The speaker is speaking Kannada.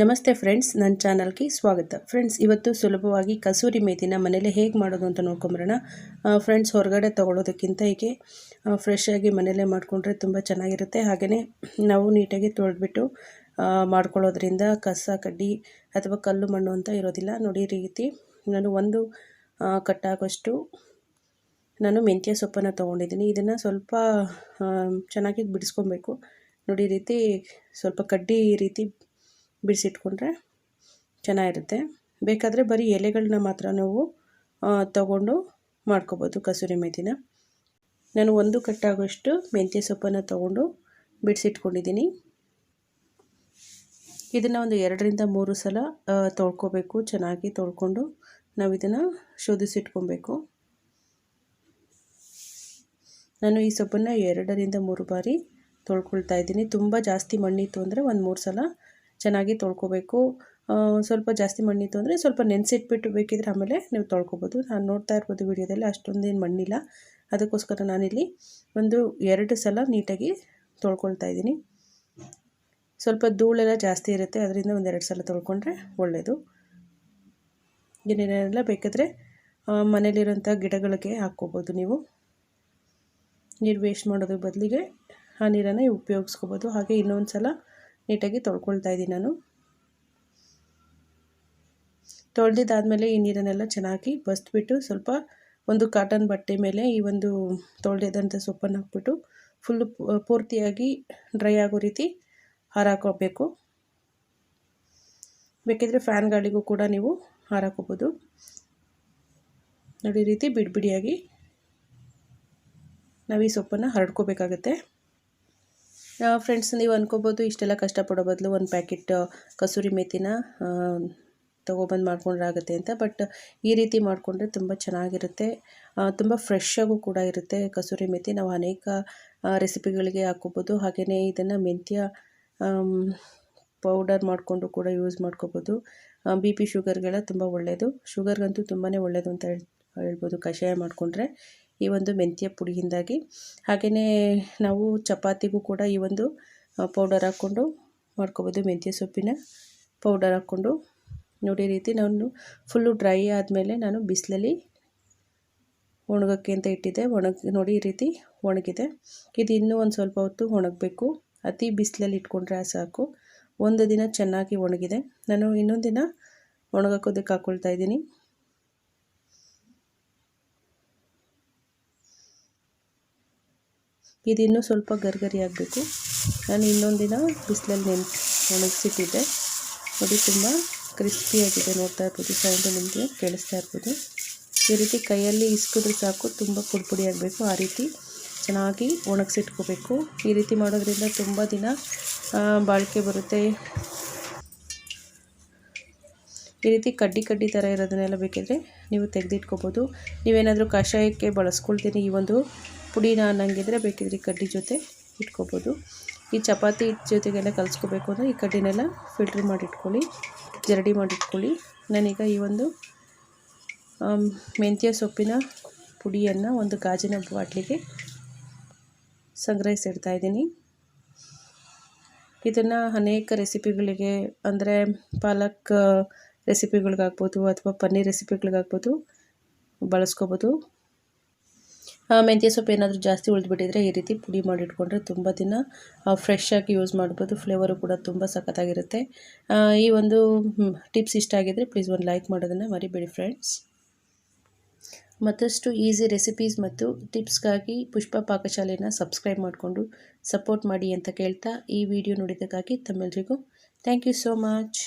ನಮಸ್ತೆ ಫ್ರೆಂಡ್ಸ್, ನನ್ನ ಚಾನಲ್ಗೆ ಸ್ವಾಗತ. ಫ್ರೆಂಡ್ಸ್, ಇವತ್ತು ಸುಲಭವಾಗಿ ಕಸೂರಿ ಮೇಥಿನ ಮನೇಲಿ ಹೇಗೆ ಮಾಡೋದು ಅಂತ ನೋಡ್ಕೊಂಬರೋಣ. ಫ್ರೆಂಡ್ಸ್, ಹೊರಗಡೆ ತೊಗೊಳೋದಕ್ಕಿಂತ ಹೀಗೆ ಫ್ರೆಶ್ ಆಗಿ ಮನೇಲೇ ಮಾಡಿಕೊಂಡ್ರೆ ತುಂಬ ಚೆನ್ನಾಗಿರುತ್ತೆ. ಹಾಗೆಯೇ ನಾವು ನೀಟಾಗಿ ತೊಳೆದ್ಬಿಟ್ಟು ಮಾಡ್ಕೊಳ್ಳೋದ್ರಿಂದ ಕಸ, ಕಡ್ಡಿ ಅಥವಾ ಕಲ್ಲು, ಮಣ್ಣು ಅಂತ ಇರೋದಿಲ್ಲ. ನೋಡಿ ರೀತಿ ನಾನು ಒಂದು ಕಟ್ಟಾಗೋಷ್ಟು ನಾನು ಮೆಂತ್ಯ ಸೊಪ್ಪನ್ನು ತೊಗೊಂಡಿದ್ದೀನಿ. ಇದನ್ನು ಸ್ವಲ್ಪ ಚೆನ್ನಾಗಿ ಬಿಡಿಸ್ಕೊಬೇಕು. ನೋಡಿ ರೀತಿ ಸ್ವಲ್ಪ ಕಡ್ಡಿ ರೀತಿ ಬಿಡಿಸಿಟ್ಕೊಂಡ್ರೆ ಚೆನ್ನಾಗಿರುತ್ತೆ. ಬೇಕಾದರೆ ಬರೀ ಎಲೆಗಳನ್ನ ಮಾತ್ರ ನಾವು ತಗೊಂಡು ಮಾಡ್ಕೋಬೋದು ಕಸೂರಿ ಮೇಥಿನ. ನಾನು ಒಂದು ಕಟ್ಟಾಗೋಷ್ಟು ಮೆಂತ್ಯ ಸೊಪ್ಪನ್ನು ತೊಗೊಂಡು ಬಿಡಿಸಿಟ್ಕೊಂಡಿದ್ದೀನಿ. ಇದನ್ನು ಒಂದು ಎರಡರಿಂದ ಮೂರು ಸಲ ತೊಳ್ಕೊಬೇಕು, ಚೆನ್ನಾಗಿ ತೊಳ್ಕೊಂಡು ನಾವು ಇದನ್ನು ಶೋಧಿಸಿಟ್ಕೊಬೇಕು. ನಾನು ಈ ಸೊಪ್ಪನ್ನು ಎರಡರಿಂದ ಮೂರು ಬಾರಿ ತೊಳ್ಕೊಳ್ತಾ ಇದ್ದೀನಿ. ತುಂಬ ಜಾಸ್ತಿ ಮಣ್ಣಿತ್ತು ಅಂದರೆ ಒಂದು ಮೂರು ಸಲ ಚೆನ್ನಾಗಿ ತೊಳ್ಕೊಬೇಕು. ಸ್ವಲ್ಪ ಜಾಸ್ತಿ ಮಣ್ಣಿತ್ತು ಅಂದರೆ ಸ್ವಲ್ಪ ನೆನೆಸಿಟ್ಬಿಟ್ಟು ಬೇಕಿದ್ರೆ ಆಮೇಲೆ ನೀವು ತೊಳ್ಕೊಬೋದು. ನಾನು ನೋಡ್ತಾ ಇರ್ಬೋದು ವಿಡಿಯೋದಲ್ಲಿ, ಅಷ್ಟೊಂದೇನು ಮಣ್ಣಿಲ್ಲ. ಅದಕ್ಕೋಸ್ಕರ ನಾನಿಲ್ಲಿ ಒಂದು ಎರಡು ಸಲ ನೀಟಾಗಿ ತೊಳ್ಕೊಳ್ತಾ ಇದ್ದೀನಿ. ಸ್ವಲ್ಪ ಧೂಳೆಲ್ಲ ಜಾಸ್ತಿ ಇರುತ್ತೆ, ಅದರಿಂದ ಒಂದೆರಡು ಸಲ ತೊಳ್ಕೊಂಡ್ರೆ ಒಳ್ಳೆಯದು ಏನೇನೆಲ್ಲ ಬೇಕಾದರೆ ಮನೇಲಿರೋಂಥ ಗಿಡಗಳಿಗೆ ಹಾಕ್ಕೋಬೋದು ನೀವು. ನೀರು ವೇಸ್ಟ್ ಮಾಡೋದ್ರ ಬದಲಿಗೆ ಆ ನೀರನ್ನು ಉಪಯೋಗಿಸ್ಕೋಬೋದು. ಹಾಗೆ ಇನ್ನೊಂದು ಸಲ ನೀಟಾಗಿ ತೊಳ್ಕೊಳ್ತಾ ಇದ್ದೀನಿ ನಾನು. ತೊಳೆದಿದ್ದಾದಮೇಲೆ ಈ ನೀರನ್ನೆಲ್ಲ ಚೆನ್ನಾಗಿ ಬಸ್ಬಿಟ್ಟು ಸ್ವಲ್ಪ ಒಂದು ಕಾಟನ್ ಬಟ್ಟೆ ಮೇಲೆ ಈ ಒಂದು ತೊಳೆದಂಥ ಸೊಪ್ಪನ್ನು ಹಾಕ್ಬಿಟ್ಟು ಫುಲ್ಲು ಪೂರ್ತಿಯಾಗಿ ಡ್ರೈ ಆಗೋ ರೀತಿ ಹಾರಾಕೋಬೇಕು. ಬೇಕಿದ್ರೆ ಫ್ಯಾನ್ ಗಾಳಿಗೂ ಕೂಡ ನೀವು ಹಾರಾಕೋಬೋದು. ನೋಡಿ ರೀತಿ ಬಿಡಿಬಿಡಿಯಾಗಿ ನಾವು ಈ ಸೊಪ್ಪನ್ನು ಹರಡ್ಕೋಬೇಕಾಗತ್ತೆ. ಫ್ರೆಂಡ್ಸ್ ನೀವು ಅನ್ಕೋಬೋದು, ಇಷ್ಟೆಲ್ಲ ಕಷ್ಟಪಡೋ ಬದಲು ಒಂದು ಪ್ಯಾಕೆಟ್ ಕಸೂರಿ ಮೇಥಿನ ತೊಗೊಬಂದು ಮಾಡ್ಕೊಂಡ್ರೆ ಆಗುತ್ತೆ ಅಂತ. ಬಟ್ ಈ ರೀತಿ ಮಾಡಿಕೊಂಡ್ರೆ ತುಂಬ ಚೆನ್ನಾಗಿರುತ್ತೆ. ತುಂಬ ಫ್ರೆಶ್ ಕೂಡ ಇರುತ್ತೆ ಕಸೂರಿ ಮೇಥಿ ನಾವು ಅನೇಕ ರೆಸಿಪಿಗಳಿಗೆ ಹಾಕೋಬೋದು. ಹಾಗೆಯೇ ಇದನ್ನು ಮೆಂತ್ಯ ಪೌಡರ್ ಮಾಡಿಕೊಂಡು ಕೂಡ ಯೂಸ್ ಮಾಡ್ಕೋಬೋದು. ಬಿ ಪಿ ಶುಗರ್ಗೆಲ್ಲ ತುಂಬ ಒಳ್ಳೆಯದು ಶುಗರ್ಗಂತೂ ತುಂಬಾ ಒಳ್ಳೆಯದು ಅಂತ ಹೇಳಿ, ಹೇಳ್ಬೋದು. ಕಷಾಯ ಮಾಡಿಕೊಂಡ್ರೆ. ಈ ಒಂದು ಮೆಂತ್ಯ ಪುಡಿಯಿಂದಾಗಿ. ಹಾಗೆಯೇ ನಾವು ಚಪಾತಿಗೂ ಕೂಡ ಈ ಒಂದು ಪೌಡರ್ ಹಾಕ್ಕೊಂಡು ಮಾಡ್ಕೊಬೋದು ಮೆಂತ್ಯ ಸೊಪ್ಪಿನ ಪೌಡರ್ ಹಾಕ್ಕೊಂಡು. ನೋಡಿ ರೀತಿ ನಾನು ಫುಲ್ಲು ಡ್ರೈ ಆದಮೇಲೆ ನಾನು ಬಿಸಿಲಲ್ಲಿ ಒಣಗೋಕ್ಕೆ ಅಂತ ಇಟ್ಟಿದ್ದೆ. ಒಣಗಿ, ನೋಡಿ ಈ ರೀತಿ ಒಣಗಿದೆ. ಇದು ಇನ್ನೂ ಒಂದು ಸ್ವಲ್ಪ ಹೊತ್ತು ಒಣಗಬೇಕು. ಅತಿ ಬಿಸಿಲಲ್ಲಿ ಇಟ್ಕೊಂಡ್ರೆ ಸಾಕು. ಒಂದು ದಿನ ಚೆನ್ನಾಗಿ ಒಣಗಿದೆ. ನಾನು ಇನ್ನೊಂದು ದಿನ ಒಣಗಾಕೋದಕ್ಕೆ ಹಾಕ್ಕೊಳ್ತಾ ಇದ್ದೀನಿ. ಇದು ಇನ್ನೂ ಸ್ವಲ್ಪ ಗರ್ಗರಿ ಆಗಬೇಕು. ನಾನು ಇನ್ನೊಂದು ದಿನ ಬಿಸಿಲಲ್ಲಿ ನೆನ್ ಒಣಗಿಸಿಟ್ಟಿದ್ದೆ. ನೋಡಿ, ತುಂಬ ಕ್ರಿಸ್ಪಿಯಾಗಿದೆ ನೋಡ್ತಾ ಇರ್ಬೋದು. ಸೌಂಡು ನಿಮಗೆ ಕೇಳಿಸ್ತಾ ಇರ್ಬೋದು. ಈ ರೀತಿ ಕೈಯಲ್ಲಿ ಇಸ್ಕಿದ್ರೆ ಸಾಕು, ತುಂಬ ಪುಡಿ ಆಗಬೇಕು. ಆ ರೀತಿ ಚೆನ್ನಾಗಿ ಒಣಗಿಸಿಟ್ಕೋಬೇಕು. ಈ ರೀತಿ ಮಾಡೋದ್ರಿಂದ ತುಂಬ ದಿನ ಬಾಳಿಕೆ ಬರುತ್ತೆ. ಈ ರೀತಿ ಕಡ್ಡಿ ಕಡ್ಡಿ ಥರ ಇರೋದನ್ನೆಲ್ಲ ಬೇಕಿದ್ರೆ ನೀವು ತೆಗೆದಿಟ್ಕೋಬೋದು. ನೀವೇನಾದರೂ ಕಷಾಯಕ್ಕೆ ಬಳಸ್ಕೊಳ್ತೀನಿ ಈ ಒಂದು ಪುಡಿನ ಅನ್ನಂಗಿದ್ರೆ ಬೇಕಿದ್ರೆ ಈ ಕಡ್ಡಿ ಜೊತೆ ಇಟ್ಕೋಬೋದು. ಈ ಚಪಾತಿ ಜೊತೆಗೆಲ್ಲ ಕಲಿಸ್ಕೋಬೇಕು ಅಂದರೆ ಈ ಕಡ್ಡಿನೆಲ್ಲ ಫಿಲ್ಟ್ರ್ ಮಾಡಿ ಇಟ್ಕೊಳ್ಳಿ ಜರಡಿ ಮಾಡಿ ಇಟ್ಕೊಳ್ಳಿ ನಾನೀಗ ಈ ಒಂದು ಮೆಂತ್ಯ ಸೊಪ್ಪಿನ ಪುಡಿಯನ್ನು ಒಂದು ಗಾಜಿನ ಬಾಟ್ಲಿಗೆ ಸಂಗ್ರಹಿಸಿಡ್ತಾ ಇದ್ದೀನಿ. ಇದನ್ನು ಅನೇಕ ರೆಸಿಪಿಗಳಿಗೆ ಅಂದರೆ ಪಾಲಕ್ ರೆಸಿಪಿಗಳಿಗಾಗ್ಬೋದು ಅಥವಾ ಪನ್ನೀರ್ ರೆಸಿಪಿಗಳಿಗಾಗ್ಬೋದು ಬಳಸ್ಕೋಬೋದು. ಮೆಂತ್ಯ ಸೊಪ್ಪು ಏನಾದರೂ ಜಾಸ್ತಿ ಉಳಿದ್ಬಿಟ್ಟಿದ್ರೆ ಈ ರೀತಿ ಪುಡಿ ಮಾಡಿಟ್ಕೊಂಡ್ರೆ ತುಂಬ ದಿನ ಫ್ರೆಶ್ ಆಗಿ ಯೂಸ್ ಮಾಡ್ಬೋದು. ಫ್ಲೇವರು ಕೂಡ ತುಂಬ ಸಖತ್ತಾಗಿರುತ್ತೆ. ಈ ಒಂದು ಟಿಪ್ಸ್ ಇಷ್ಟ ಆಗಿದ್ದರೆ ಪ್ಲೀಸ್ ಒಂದು ಲೈಕ್ ಮಾಡೋದನ್ನು ಮರಿಬೇಡಿ ಫ್ರೆಂಡ್ಸ್ ಮತ್ತಷ್ಟು ಈಸಿ ರೆಸಿಪೀಸ್ ಮತ್ತು ಟಿಪ್ಸ್ಗಾಗಿ ಪುಷ್ಪ ಪಾಕಶಾಲೆನ ಸಬ್ಸ್ಕ್ರೈಬ್ ಮಾಡಿಕೊಂಡು ಸಪೋರ್ಟ್ ಮಾಡಿ ಅಂತ ಕೇಳ್ತಾ ಈ ವಿಡಿಯೋ ನೋಡಿದ್ದಕ್ಕಾಗಿ ತಮ್ಮೆಲ್ಲರಿಗೂ ಥ್ಯಾಂಕ್ ಯು ಸೋ ಮಚ್